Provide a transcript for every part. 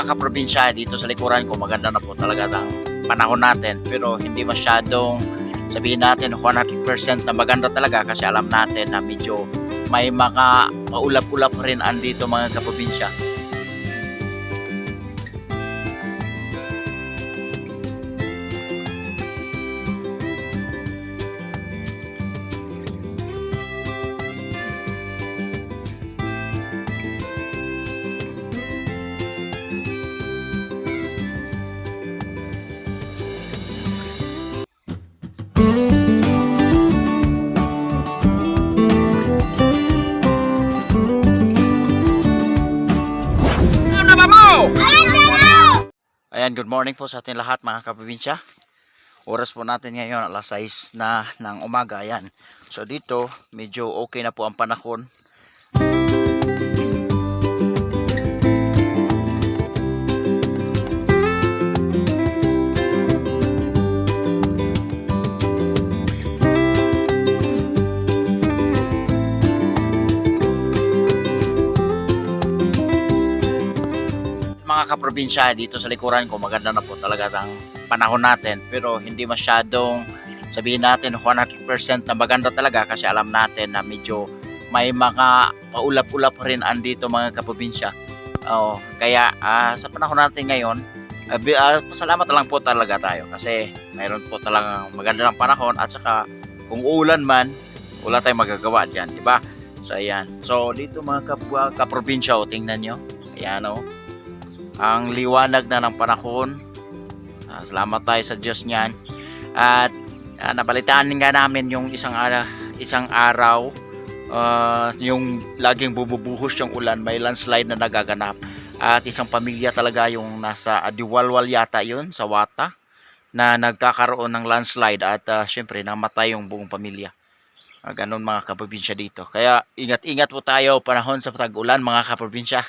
mga kaprobinsya dito sa likuran ko maganda na po talaga ang panahon natin. Pero hindi masyadong sabihin natin 100% na maganda talaga kasi alam natin na medyo may mga maulap-ulap rin andito mga kaprobinsya Ayan, good morning po sa ating lahat mga kaprobinsya. Oras po natin ngayon alas 6 na ng umaga. Ayan. So dito, medyo okay na po ang panahon. Kaprobinsya dito sa likuran ko maganda na po talaga ang panahon natin. Pero hindi masyadong sabihin natin 100% na maganda talaga kasi alam natin na medyo may mga paulap-ulap rin andito mga kaprobinsya. Oh, kaya ah, sa panahon natin ngayon uh, pasalamat na lang po talaga tayo kasi mayroon po talagang maganda ng panahon at saka kung uulan man wala tayong magagawa dyan di ba? So ayan. So dito mga kapwa kaprobinsya oh, tingnan nyo. Ayan oh ang liwanag na ng panahon. Ah, salamat tayo sa Diyos niyan. At ah, nabalitaan nga namin yung isang araw, isang araw ah, yung laging bububuhos yung ulan, may landslide na nagaganap. At isang pamilya talaga yung nasa Adiwalwal yata yun sa Wata na nagkakaroon ng landslide at ah, syempre namatay yung buong pamilya. Ah, ganun mga kaprobinsya dito. Kaya ingat-ingat po tayo panahon sa tag-ulan mga kaprobinsya.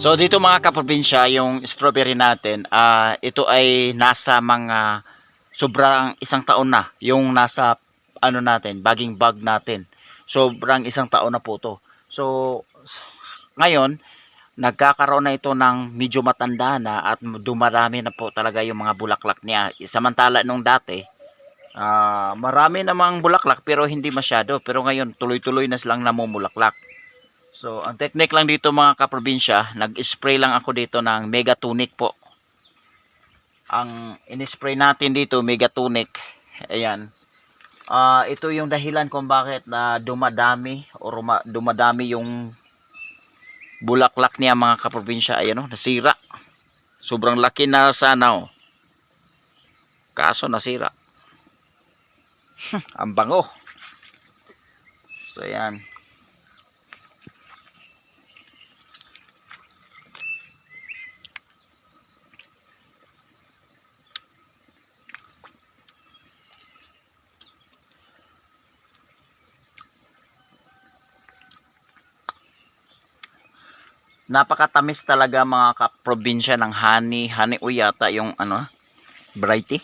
So dito mga kaprobinsya, yung strawberry natin, ah ito ay nasa mga sobrang isang taon na yung nasa ano natin, bagging bag natin. Sobrang isang taon na po to. So ngayon, nagkakaroon na ito ng medyo matanda na at dumarami na po talaga yung mga bulaklak niya. Samantala nung dati, ah marami namang bulaklak pero hindi masyado. Pero ngayon, tuloy-tuloy na silang namumulaklak. So, ang technique lang dito mga kaprobinsya, nag-spray lang ako dito ng Megatonic po. Ang in-spray natin dito, Megatonic. Ayan. Ah, ito yung dahilan kung bakit na dumadami o dumadami yung bulaklak niya mga kaprobinsya. Ayan o, nasira. Sobrang laki na sana o. Kaso nasira. ang bango. So, ayan. Napakatamis talaga mga kaprobinsya ng honey. Honey o yata yung ano variety.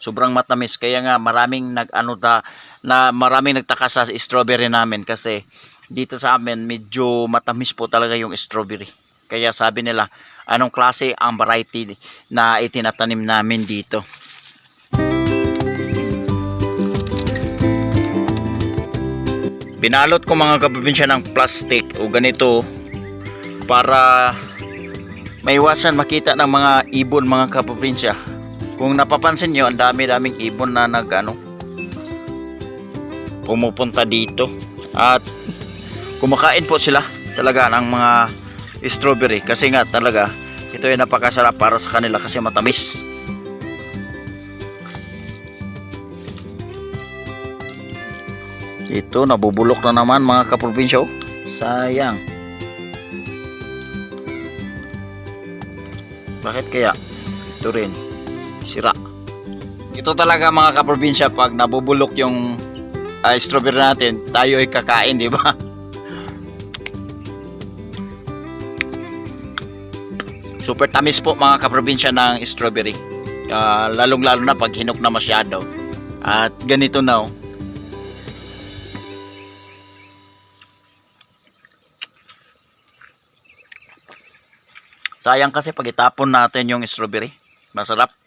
Sobrang matamis. Kaya nga maraming nag ano ta, na maraming nagtaka sa strawberry namin kasi dito sa amin medyo matamis po talaga yung strawberry. Kaya sabi nila anong klase ang variety na itinatanim namin dito? Binalot ko mga kaprobinsya ng plastic o ganito para maiwasan makita ng mga ibon mga kaprobinsya. Kung napapansin nyo, ang dami-daming ibon na nag ano, pumupunta dito. At kumakain po sila talaga ng mga strawberry kasi nga talaga ito ay napakasarap para sa kanila kasi matamis. Ito nabubulok na naman mga kaprobinsya. oh. Sayang. Bakit kaya? Ito rin. Sira. Ito talaga mga kaprobinsya pag nabubulok yung ah, strawberry natin, tayo ay kakain, di ba? Super tamis po mga kaprobinsya ng strawberry. Ah, lalong-lalo na pag hinok na masyado. At ganito na oh. Sayang kasi pag itapon natin yung strawberry. Masarap.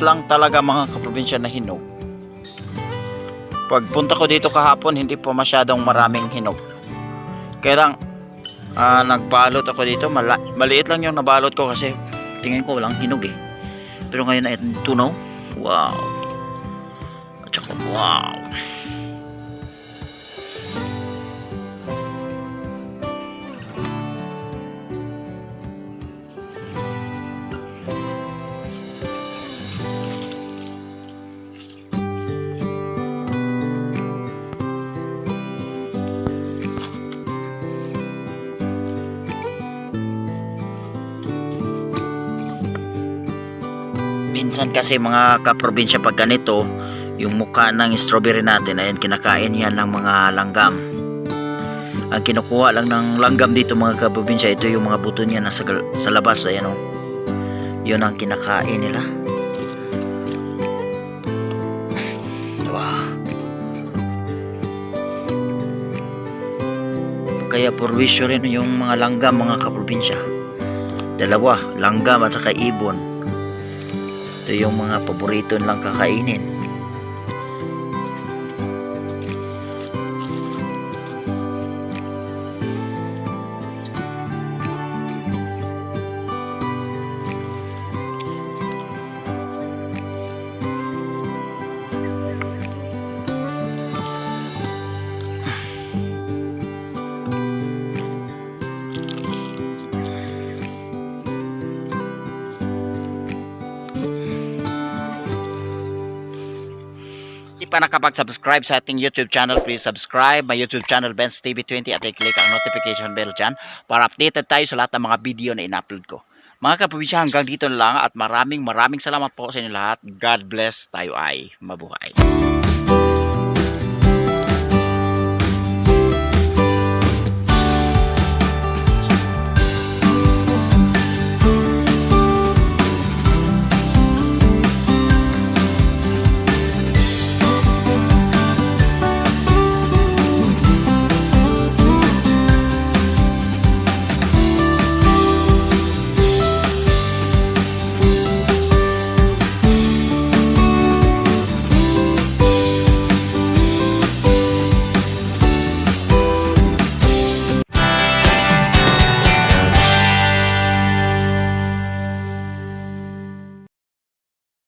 Lang talaga mga kaprobinsya na hinog. Pagpunta ko dito kahapon, hindi po masyadong maraming hinog. Kaya lang, ah, nagbalot ako dito. Mala- maliit lang yung nabalot ko kasi tingin ko walang hinog eh. Pero ngayon ito no? Wow. At saka wow. Minsan kasi mga kaprobinsya pag ganito yung mukha ng strawberry natin ayan kinakain yan ng mga langgam. Ang kinukuha lang ng langgam dito mga kaprobinsya ito yung mga buto niya nasa sa labas ayan o yun ang kinakain nila. Kaya purwisyo rin yung mga langgam mga kaprobinsya. Dalawa langgam at saka ibon ito yung mga paborito nilang kakainin. Pa nakapag-subscribe sa ating YouTube channel, please subscribe my YouTube channel, Benz TV20 at i-click ang notification bell dyan para updated tayo sa lahat ng mga video na in-upload ko. Mga kaprobinsya, hanggang dito na lang at maraming maraming salamat po sa inyo lahat. God bless tayo ay mabuhay.